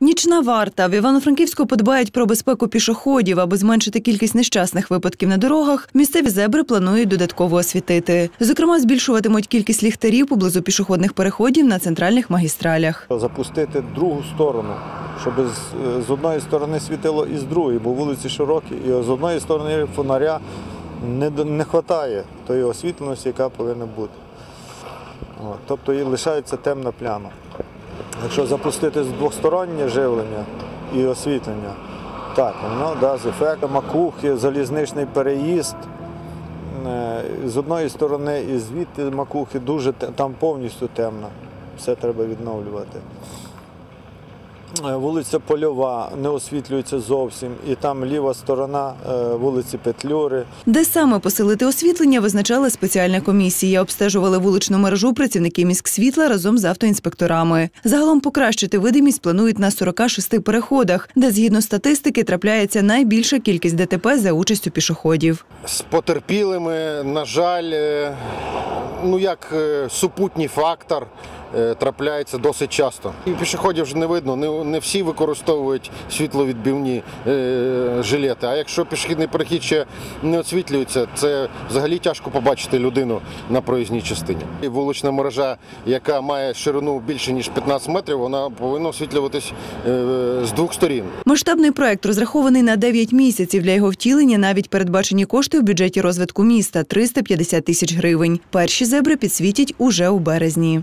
Нічна варта в Івано-Франківську подбають про безпеку пішоходів, аби зменшити кількість нещасних випадків на дорогах. Місцеві зебри планують додатково освітити. Зокрема, збільшуватимуть кількість ліхтарів поблизу пішохідних переходів на центральних магістралях. запустити другу сторону, щоб з, одної сторони світило і з другої, бо вулиці широкі, і з одної сторони фонаря не, не вистачає тої освітленості, яка повинна бути. Тобто і лишається темна пляма. Якщо запустити з двостороннє живлення і освітлення, так, воно дасть ефект. Макухи, залізничний переїзд. Е, З одної сторони і звідти макухи дуже там повністю темно. Все треба відновлювати. Е, Вулиця Польова не освітлюється зовсім, і там ліва сторона е, вулиці Петлюри. Де саме посилити освітлення, визначала спеціальна комісія. Обстежували вуличну мережу працівники міськсвітла разом з автоінспекторами. Загалом покращити видимість планують на 46 переходах, де згідно статистики трапляється найбільша кількість ДТП за участю пішоходів. з потерпілими, на жаль, е, ну як супутній фактор. Трапляється досить часто. І пішоходів вже не видно, не, не всі використовують світловідбивні е, жилети. А якщо пішохідний перехід ще не освітлюється, це взагалі тяжко побачити людину на проїзній частині. І вулична мережа, яка має ширину більше ніж 15 метрів, вона повинна освітлюватись е, з двох сторін. Масштабний проект розрахований на 9 місяців. Для його втілення навіть передбачені кошти в бюджеті розвитку міста 350 тисяч гривень. Перші зебри підсвітять уже у березні.